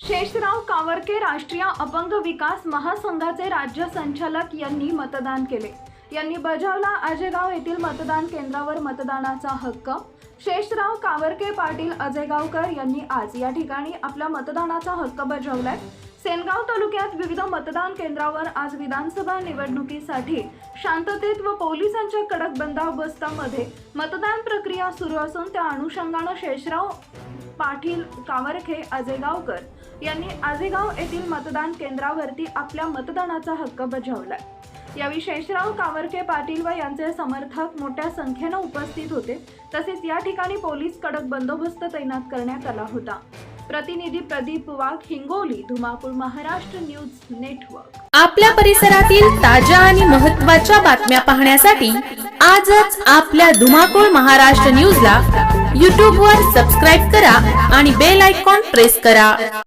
शेषराव कावरके राष्ट्रीय अपंग विकास महासंघाचे राज्य संचालक यांनी मतदान केले. यांनी बजावला अजयगाव येथील मतदान केंद्रावर मतदानाचा हक्क. शेषराव कावरके पाटील अजेगावकर यांनी आज या ठिकाणी आपला मतदानाचा हक्क बजावलाय. सेनगाव तालुक्यात विविध मतदान केंद्रावर आज विधानसभा निवडणुकीसाठी शांततेत व पोलिसांच्या कडक बंदोबस्तामध्ये मतदान प्रक्रिया सुरू असून त्या अनुषंगानं शेषराव पाटील कावरखे अजयगावकर यांनी आजेगाव येथील मतदान केंद्रावरती आपल्या मतदानाचा हक्क बजावलाय. यावेळी शेषराव कावरके पाटील व यांचे समर्थक मोठ्या संख्येनं उपस्थित होते. तसेच या ठिकाणी पोलीस कडक बंदोबस्त तैनात करण्यात आला होता. प्रतिनिधी प्रदीप वाघ हिंगोली धुमाकूळ महाराष्ट्र न्यूज नेटवर्क. आपल्या परिसरातील ताज्या आणि महत्त्वाच्या बातम्या पाहण्यासाठी आजच आपल्या धुमाकूळ महाराष्ट्र न्यूजला यूट्यूबवर सबस्क्राईब करा आणि बेल आयकॉन प्रेस करा.